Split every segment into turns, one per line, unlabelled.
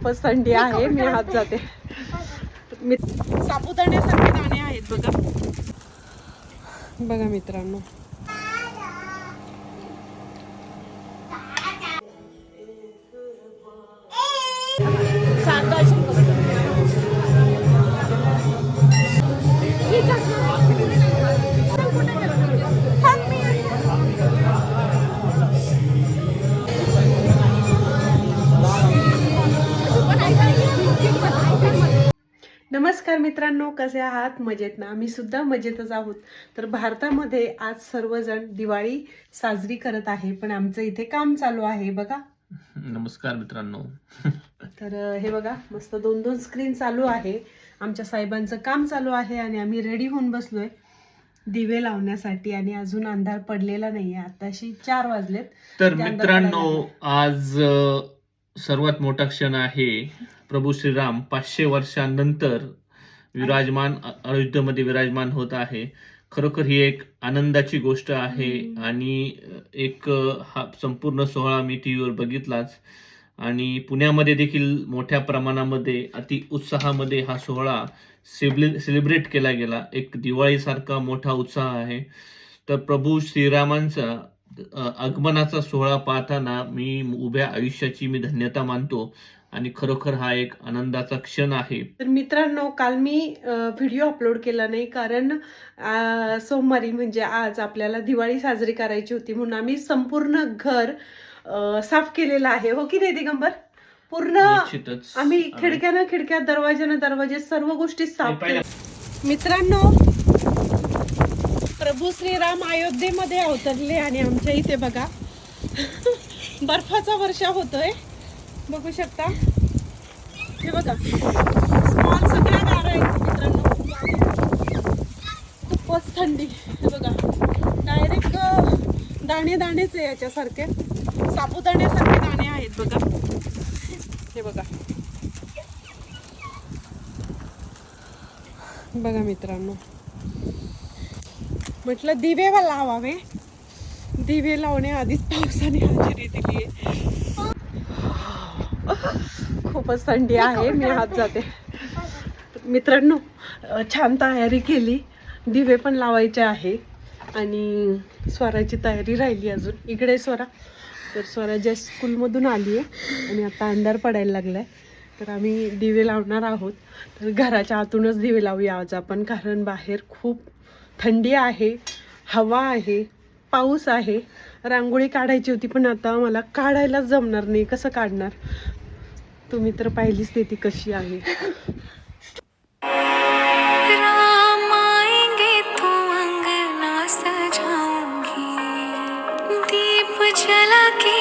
खूपच थंडी आहे मी हात जाते. मी साबुदाण्यासारखे दाणे आहेत बघा. बघा मित्रांनो नमस्कार मित्रांनो कसे आहात? मजेत ना? आम्ही सुद्धा मजेतच आहोत. तर भारतामध्ये आज सर्वजण दिवाळी साजरी करत आहे पण आमचं इथे काम चालू आहे बघा.
नमस्कार मित्रांनो.
तर हे बघा मस्त दोन दोन स्क्रीन चालू आहे. आमच्या साहेबांचं काम चालू आहे आणि आम्ही रेडी होऊन बसलोय दिवे लावण्यासाठी आणि अजून अंधार पडलेला नाहीये. आताशी चार वाजलेत.
तर मित्रांनो आज सर्वात मोठा क्षण आहे. प्रभू श्रीराम पाचशे वर्षांनंतर विराजमान अयोध्येमध्ये विराजमान होत आहे. खरोखर ही एक आनंदाची गोष्ट आहे. आणि एक हा संपूर्ण सोहळा मी टीव्हीवर बघितलाच. आणि पुण्यामध्ये देखील मोठ्या प्रमाणामध्ये अति उत्साहामध्ये हा सोहळा सेब्ले सेलिब्रेट केला गेला. एक दिवाळीसारखा मोठा उत्साह आहे. तर प्रभू श्रीरामांचा आगमनाचा सोहळा पाहताना मी उभ्या आयुष्याची मी धन्यता मानतो. आणि खरोखर हा एक आनंदाचा क्षण आहे.
तर मित्रांनो काल मी व्हिडिओ अपलोड केला नाही कारण सोमवारी म्हणजे आज आपल्याला दिवाळी साजरी करायची होती म्हणून आम्ही संपूर्ण घर साफ केलेलं आहे. हो की नाही दिगंबर? पूर्ण आम्ही खिडक्यानं खिडक्या दरवाजानं दरवाजे सर्व गोष्टी साफ केल्या. मित्रांनो प्रभू श्रीराम अयोध्येमध्ये अवतरले आणि आमच्या इथे बघा बर्फाचा वर्षा होतोय. बघू शकता. हे बघा. स्मॉल सगळ्या गारा आहेत मित्रांनो? खूपच थंडी. हे बघा. डायरेक्ट दाणे दाणेच आहे याच्यासारखे. साबुदाण्यासारखे दाणे आहेत बघा. हे बघा. बघा मित्रांनो. म्हटलं दिवे लावावे. दिवे लावण्याआधीच पावसाने हजेरी दिली खूपच थंडी आहे. मी हात जाते. मित्रांनो छान तयारी केली. दिवे पण लावायचे आहे. आणि स्वराची तयारी राहिली अजून. इकडे स्वरा. तर स्वरा जस्ट स्कूलमधून आली आहे आणि आता अंधार पडायला लागलाय. तर आम्ही दिवे लावणार आहोत. तर घराच्या आतूनच दिवे लावूया आज आपण कारण बाहेर खूप थंडी आहे हवा आहे पाऊस आहे. रांगोळी काढायची होती पण आता मला काढायलाच जमणार नाही. कसं काढणार? तुम्ही तर पाहिलीच ते ती कशी आहे.
अंगना दीप जला के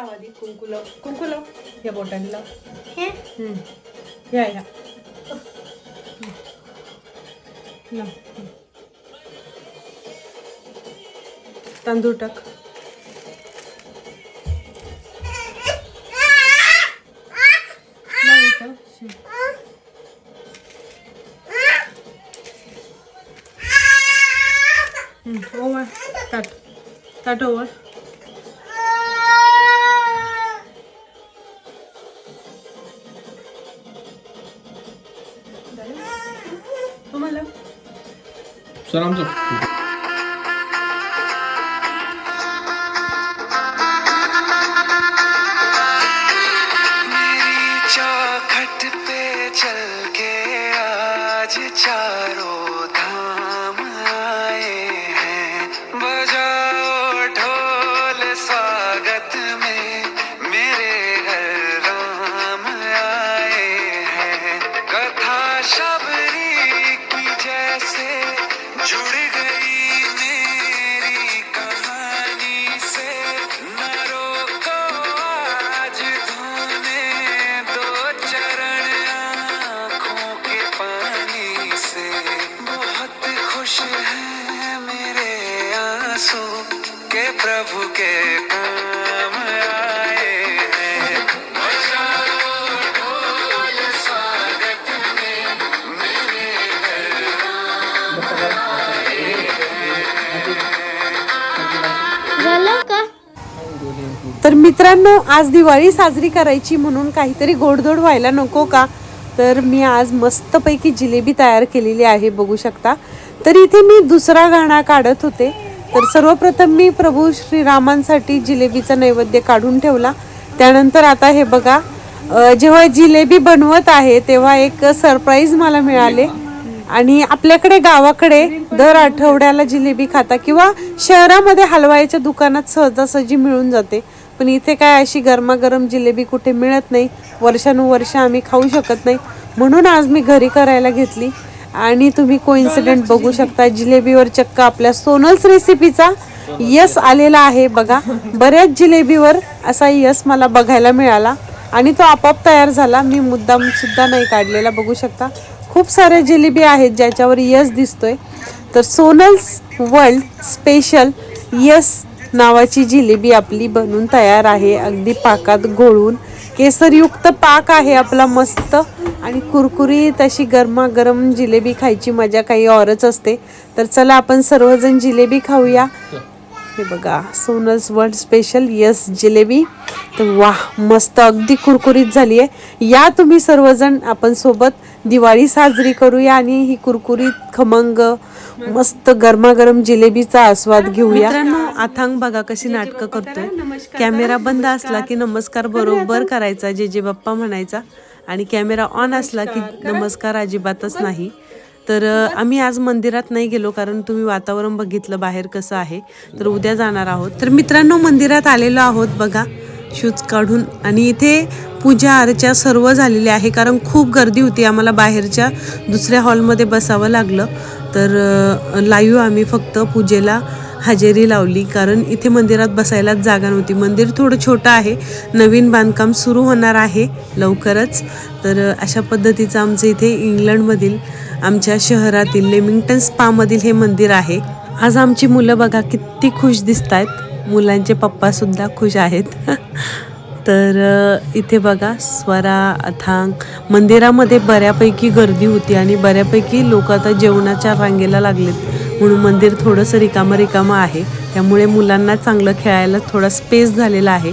लाव आधी कुंकू लाव कुंकू लाव या बोटाने लाव हम्म. या या हम्म. लाव हम्म. तांदूळ टाक लाव इथं. शिव. हम्म, ओवळ ताट ताट
सर आमचं
मेरी चौखट पे चल के आज चारों
तर मित्रांनो आज दिवाळी साजरी करायची म्हणून काहीतरी गोडधोड व्हायला नको का? तर मी आज मस्तपैकी जिलेबी तयार केलेली आहे बघू शकता. तर इथे मी दुसरा गाणा काढत होते. तर सर्वप्रथम मी प्रभू श्रीरामांसाठी जिलेबीचा नैवेद्य काढून ठेवला. त्यानंतर आता हे बघा जेव्हा जिलेबी बनवत आहे तेव्हा एक सरप्राईज मला मिळाले. आणि आपल्याकडे गावाकडे दर आठवड्याला जिलेबी खाता किंवा शहरामध्ये हलवाईच्या दुकानात सहजासहजी मिळून जाते. पण इथे काय अशी गरमागरम जिलेबी कुठे मिळत नाही. वर्षानुवर्ष आम्ही खाऊ शकत नाही. म्हणून आज मी घरी करायला घेतली. आणि तुम्ही कोइन्सिडेंट बघू शकता जिलेबीवर चक्क आपल्या सोनल्स रेसिपीचा यस आलेला आहे बघा. बऱ्याच जिलेबीवर असा यस मला बघायला मिळाला. आणि तो आपोआप तयार झाला. मी मुद्दाम सुद्धा नाही काढलेला बघू शकता. खूप साऱ्या जिलेबी आहेत ज्याच्यावर यस दिसतोय. तर सोनल्स वर्ल्ड स्पेशल यस नावाची जिलेबी आपली बनून तयार आहे. अगदी पाकात घोळून. केसरयुक्त पाक आहे आपला मस्त. आणि कुरकुरीत अशी गरमागरम जिलेबी खायची मजा काही औरच असते. तर चला आपण सर्वजण जिलेबी खाऊया. हे बघा Sonal's world special yes jalebi. तर वाह मस्त अगदी कुरकुरीत झाली आहे या तुम्ही सर्वजण आपण सोबत दिवाळी साजरी करूया आणि ही कुरकुरीत खमंग मस्त गरमागरम जिलेबीचा आस्वाद घेऊया. मित्रांनो अथांग बघा कशी नाटकं करतोय. कॅमेरा बंद असला की नमस्कार बरोबर करायचा जे जे बाप्पा म्हणायचा. आणि कॅमेरा ऑन असला की नमस्कार अजिबातच नाही. तर आम्ही आज मंदिरात नाही गेलो कारण तुम्ही वातावरण बघितलं बाहेर कसं आहे. तर उद्या जाणार आहोत. तर मित्रांनो मंदिरात आलेलो आहोत बघा. शूज काढून आणि इथे पूजा अर्चा सर्व झालेली आहे. कारण खूप गर्दी होती आम्हाला बाहेरच्या. दुसऱ्या हॉलमध्ये बसावं लागलं. तर लाईव्ह आम्ही फक्त पूजेला हजेरी लावली. कारण इथे मंदिरात बसायलाच जागा नव्हती. मंदिर थोडं छोटं आहे. नवीन बांधकाम सुरू होणार आहे लवकरच. तर अशा पद्धतीचं आमचं इथे इंग्लंडमधील आमच्या शहरातील लेमिंग्टन स्पामधील हे मंदिर आहे. आज आमची मुलं बघा किती खुश दिसत आहेत मुलांचे पप्पासुद्धा खुश आहेत. तर इथे बघा स्वरा अथांग मंदिरामध्ये बऱ्यापैकी गर्दी होती आणि बऱ्यापैकी लोक आता जेवणाच्या रांगेला लागलेत. म्हणून मंदिर थोडंसं रिकामं रिकामं आहे. त्यामुळे मुलांना चांगलं खेळायला थोडा स्पेस झालेला आहे.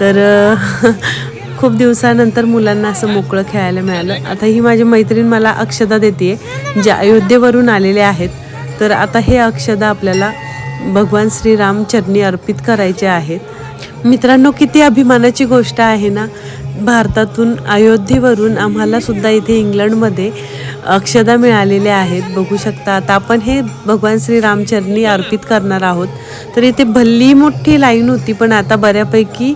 तर खूप दिवसानंतर मुलांना असं मोकळं खेळायला मिळालं. आता ही माझी मैत्रीण मला अक्षदा देते जे अयोध्येवरून आलेले आहेत. तर आता हे अक्षदा आपल्याला भगवान श्रीरामचरणी अर्पित करायचे आहेत. मित्रांनो किती अभिमानाची गोष्ट आहे ना? भारतातून अयोध्येवरून आम्हाला सुद्धा इथे इंग्लंडमध्ये अक्षदा मिळालेल्या आहेत. बघू शकता आता आपण हे भगवान श्री रामचरणी अर्पित करणार आहोत. तर इथे भल्ली मोठी लाईन होती पण आता बऱ्यापैकी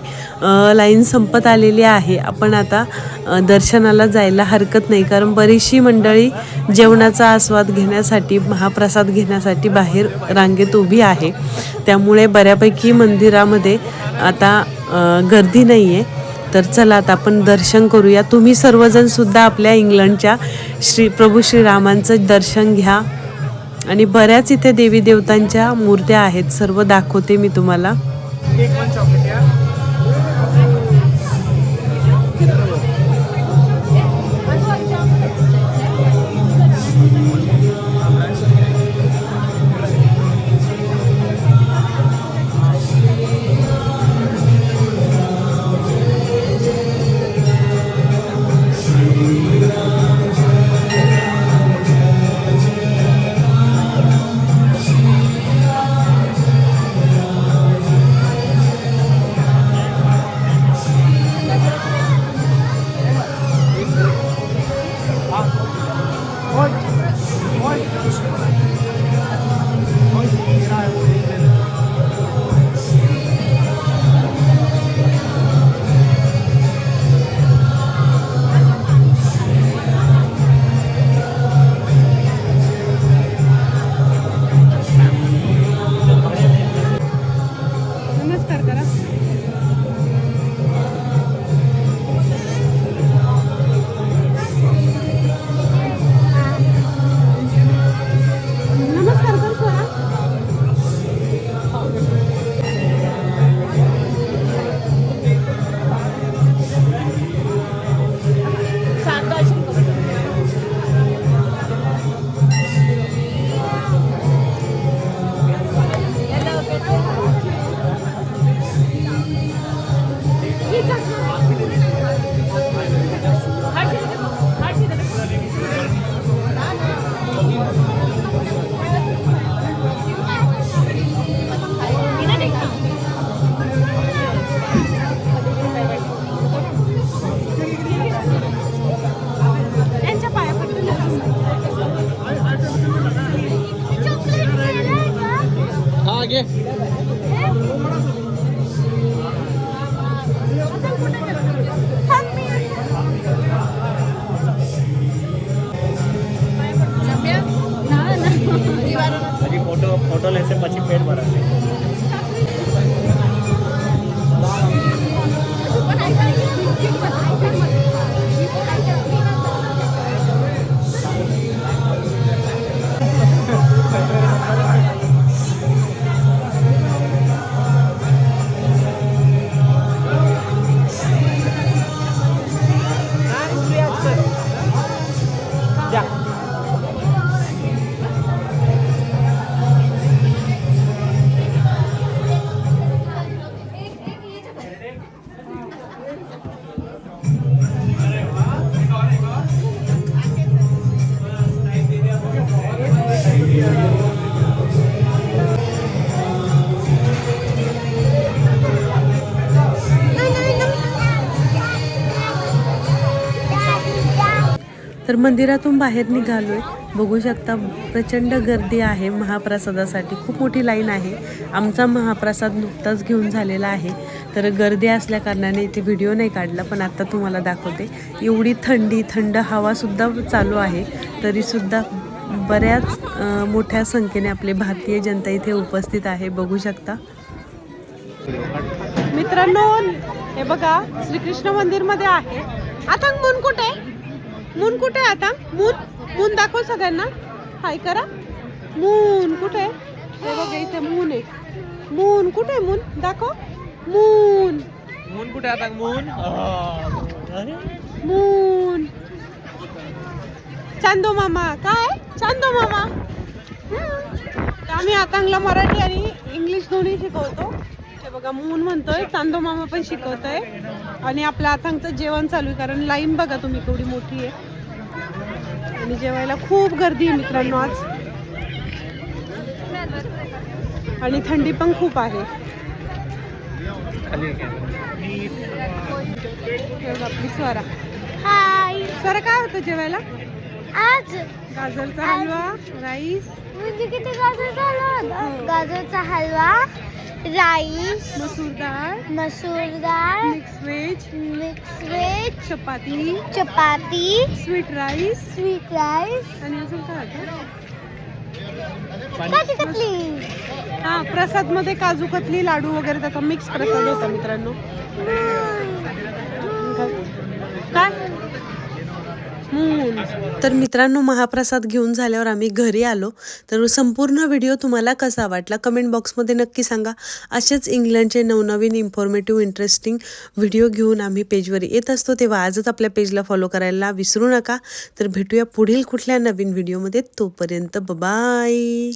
लाईन संपत आलेली आहे. आपण आता दर्शनाला जायला हरकत नाही कारण बरीचशी मंडळी जेवणाचा आस्वाद घेण्यासाठी महाप्रसाद घेण्यासाठी बाहेर रांगेत उभी आहे. त्यामुळे बऱ्यापैकी मंदिरामध्ये आता गर्दी नाही आहे तर चला आता आपण दर्शन करूया. तुम्ही सर्वजण सुद्धा आपल्या इंग्लंडच्या श्री प्रभू श्रीरामांचं दर्शन घ्या. आणि बऱ्याच इथे देवी देवतांच्या मूर्त्या आहेत. सर्व दाखवते मी तुम्हाला. तर मंदिरातून बाहेर निघालोय. बघू शकता प्रचंड गर्दी आहे. महाप्रसादासाठी खूप मोठी लाईन आहे. आमचा महाप्रसाद नुकताच घेऊन झालेला आहे. तर गर्दी असल्या कारणाने इथे व्हिडिओ नाही काढला पण आता तुम्हाला दाखवते. एवढी थंडी थंड हवासुद्धा चालू आहे. तरीसुद्धा बऱ्याच मोठ्या संख्येने आपले भारतीय जनता इथे उपस्थित आहे. बघू शकता. मित्रांनो हे बघा श्रीकृष्ण मंदिरमध्ये आहे. आता मून कुठे? मून कुठे आहे आता? मून मून दाखव सगळ्यांना. हाय करा. मून कुठे आहे? हे बघा इथे मून आहे. मून कुठे आहे मून? दाखव. मून.
मून कुठे आता? मून?
मून. चांदो मामा काय? चांदो मामा. आम्ही आतांगला मराठी आणि इंग्लिश दोन्ही शिकवतो. बघा मून म्हणतोय चांदो मामा पण शिकवतोय. आणि आपलं आतांगचं जेवण चालू आहे कारण लाईन बघा तुम्ही केवढी मोठी आहे. आणि जेवायला खूप गर्दी आहे मित्रांनो आज. आणि थंडी पण खूप आहे. हे आपली स्वरा.
हाय.
स्वरा काय होतं जेवायला?
आज
गाजरचा हलवा राईस.
म्हणजे किती गाजर झालं गाजरचा हलवा राईस
मसूर डाळ
मसूर डाळ
मिक्स व्हेज
मिक्स व्हेज
चपाती
चपाती
स्वीट राईस
स्वीट राईस.
आणि अजून काय होतं?
काची कतली.
हा प्रसादमध्ये काजू कतली लाडू वगैरे त्याचा मिक्स प्रसाद होता मित्रांनो काय तर मित्रांनो महाप्रसाद घेऊन झाल्यावर आम्ही घरी आलो. तर संपूर्ण व्हिडिओ तुम्हाला कसा वाटला कमेंट बॉक्समध्ये नक्की सांगा. असेच इंग्लंडचे नवनवीन इन्फॉर्मेटिव्ह इंटरेस्टिंग व्हिडिओ घेऊन आम्ही पेजवर येत असतो. तेव्हा आजच आपल्या पेजला फॉलो करायला विसरू नका. तर भेटूया पुढील कुठल्या नवीन व्हिडिओमध्ये. तोपर्यंत बाय